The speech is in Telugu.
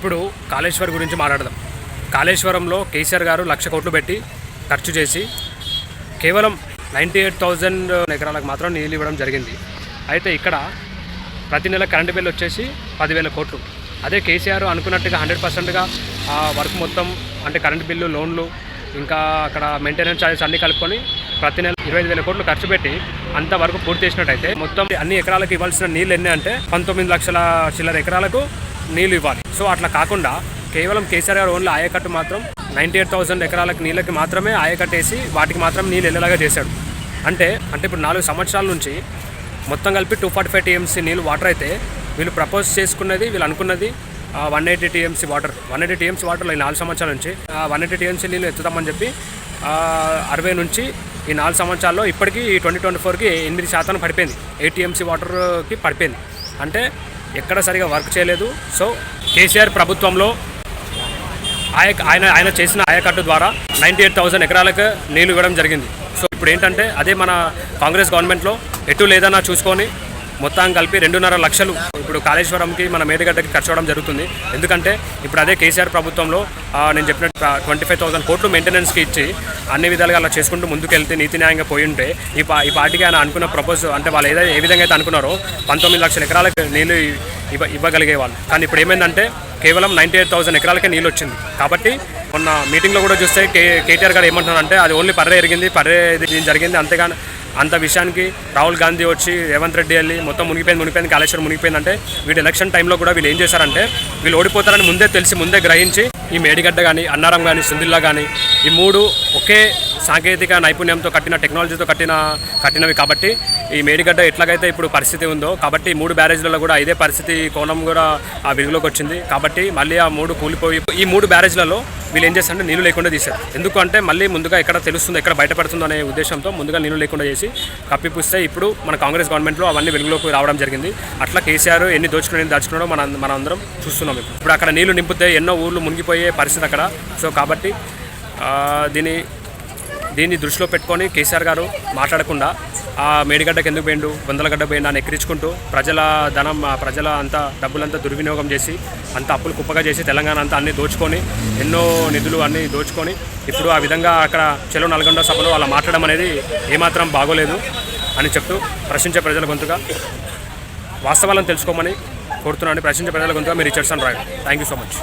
ఇప్పుడు కాళేశ్వర్ గురించి మాట్లాడదాం. కాళేశ్వరంలో కేసీఆర్ గారు లక్ష కోట్లు పెట్టి ఖర్చు చేసి కేవలం నైంటీ ఎయిట్ థౌజండ్ ఎకరాలకు మాత్రం నీళ్ళు ఇవ్వడం జరిగింది. అయితే ఇక్కడ ప్రతి నెల కరెంటు బిల్ వచ్చేసి పదివేల కోట్లు. అదే కేసీఆర్ అనుకున్నట్టుగా హండ్రెడ్ పర్సెంట్గా ఆ వర్క్ మొత్తం అంటే కరెంటు బిల్లు లోన్లు ఇంకా అక్కడ మెయింటెనెన్స్ ఛార్జెస్ అన్నీ కలుపుకొని ప్రతి నెల ఇరవై వేల కోట్లు ఖర్చు పెట్టి అంత వరకు పూర్తి చేసినట్టయితే మొత్తం అన్ని ఎకరాలకు ఇవ్వాల్సిన నీళ్ళు ఎన్ని అంటే పంతొమ్మిది లక్షల చిల్లర ఎకరాలకు నీళ్ళు ఇవ్వాలి. సో అట్లా కాకుండా కేవలం కేసీఆర్ గారు ఓన్లీ ఆయకట్టు మాత్రం నైంటీ ఎయిట్ థౌసండ్ ఎకరాలకు నీళ్ళకి మాత్రమే ఆయకట్టేసి వాటికి మాత్రం నీళ్ళు వెళ్ళేలాగా చేశాడు. అంటే అంటే ఇప్పుడు నాలుగు సంవత్సరాల నుంచి మొత్తం కలిపి టూ ఫార్టీ ఫైవ్ టీఎంసీ నీళ్ళు వాటర్ అయితే వీళ్ళు ప్రపోజ్ చేసుకున్నది వీళ్ళు అనుకున్నది one eighty TMC water one eighty TMC water ఈ నాలుగు సంవత్సరాల నుంచి వన్ ఎయిటీ టీఎంసీ నీళ్ళు ఎత్తుతామని చెప్పి అరవై నుంచి ఈ నాలుగు సంవత్సరాల్లో ఇప్పటికీ ఈ ట్వంటీ ట్వంటీ ఫోర్కి ఎనిమిది శాతం పడిపోయింది. ఎయిట్ టీఎంసీ వాటర్కి పడిపోయింది. అంటే ఎక్కడ సరిగా వర్క్ చేయలేదు. సో కేసీఆర్ ప్రభుత్వంలో ఆయ ఆయన ఆయన చేసిన ఆయకట్టు ద్వారా నైంటీ ఎయిట్ థౌసండ్ ఎకరాలకు నీళ్ళు ఇవ్వడం జరిగింది. సో ఇప్పుడు ఏంటంటే అదే మన కాంగ్రెస్ గవర్నమెంట్లో ఎటు లేదన్నా చూసుకొని మొత్తం కలిపి రెండున్నర లక్షలు ఇప్పుడు కాళేశ్వరంకి మన మేదగడ్డకి ఖర్చు అవ్వడం జరుగుతుంది. ఎందుకంటే ఇప్పుడు అదే కేసీఆర్ ప్రభుత్వంలో నేను చెప్పినట్టు ట్వంటీ ఫైవ్ థౌసండ్ కోట్లు మెయింటెనెన్స్కి ఇచ్చి అన్ని విధాలుగా అలా చేసుకుంటూ ముందుకెళ్తే నీతి న్యాయంగా పోయి ఉంటే ఈ పా ఈ పార్టీకి ఆయన అనుకున్న ప్రపోజ్ అంటే వాళ్ళు ఏదైతే ఏ విధంగా అయితే అనుకున్నారో పంతొమ్మిది లక్షల ఎకరాలకు నీళ్ళు ఇవ్వ ఇవ్వగలిగే వాళ్ళు. కానీ ఇప్పుడు ఏమైందంటే కేవలం నైంటీ ఎయిట్ థౌసండ్ ఎకరాలకే నీళ్ళు వచ్చింది. కాబట్టి మొన్న మీటింగ్లో కూడా చూస్తే కే కేటీఆర్ గారు ఏమంటున్నారంటే అది ఓన్లీ పర్రే ఎరిగింది పర్రే ఇది జరిగింది అంతేగాని అంత విషయానికి రాహుల్ గాంధీ వచ్చి రేవంత్ రెడ్డి వెళ్ళి మొత్తం మునిగిపోయింది మునిగిపోయింది కాళేశ్వరం మునిగిపోయిందంటే వీళ్ళు ఎలక్షన్ టైంలో కూడా వీళ్ళు ఏం చేశారంటే వీళ్ళు ఓడిపోతారని ముందే తెలిసి ముందే గ్రహించి ఈ మేడిగడ్డ కానీ అన్నారం కానీ సుందిల్లా కానీ ఈ మూడు ఒకే సాంకేతిక నైపుణ్యంతో కట్టిన టెక్నాలజీతో కట్టిన కట్టినవి కాబట్టి ఈ మేడిగడ్డ ఎట్లాగైతే ఇప్పుడు పరిస్థితి ఉందో కాబట్టి ఈ మూడు బ్యారేజ్లలో కూడా ఇదే పరిస్థితి కోణం కూడా ఆ వెలుగులోకి వచ్చింది కాబట్టి మళ్ళీ ఆ మూడు కూలిపోయి ఈ మూడు బ్యారేజ్లలో వీళ్ళు ఏం చేస్తారంటే నీళ్ళు లేకుండా తీశారు. ఎందుకు అంటే మళ్ళీ ముందుగా ఎక్కడ తెలుస్తుంది ఎక్కడ బయటపడుతుందో అనే ఉద్దేశంతో ముందుగా నీళ్ళు లేకుండా చేసి కప్పిపుస్తే ఇప్పుడు మన కాంగ్రెస్ గవర్నమెంట్లో అవన్నీ వెలుగులోకి రావడం జరిగింది. అట్లా కేసీఆర్ ఎన్ని దోచుకుని ఎన్ని దాచుకున్నాడో మన మన అందరం చూస్తున్నాం ఇప్పుడు. ఇప్పుడు అక్కడ నీళ్ళు నింపితే ఎన్నో ఊర్లు మునిగిపోయే పరిస్థితి అక్కడ. సో కాబట్టి దీని దీన్ని దృష్టిలో పెట్టుకొని కేసీఆర్ గారు మాట్లాడకుండా ఆ మేడిగడ్డకి ఎందుకు పోయిండు? బొందలగడ్డ పోయిండు అని ఎక్కిరించుకుంటూ ప్రజల ధనం ఆ ప్రజల అంతా డబ్బులంతా దుర్వినియోగం చేసి అంత అప్పులు కుప్పగా చేసి తెలంగాణ అంతా అన్ని దోచుకొని ఎన్నో నిధులు అన్నీ దోచుకొని ఇప్పుడు ఆ విధంగా అక్కడ చెలో నల్గొండ సభలో అలా మాట్లాడడం అనేది ఏమాత్రం బాగోలేదు అని చెప్తూ ప్రశ్నించే ప్రజల గొంతుగా వాస్తవాలను తెలుసుకోమని కోరుతున్నాను. ప్రశ్నించే ప్రజల గొంతుగా మీరు Richardson Roy. Thank you so much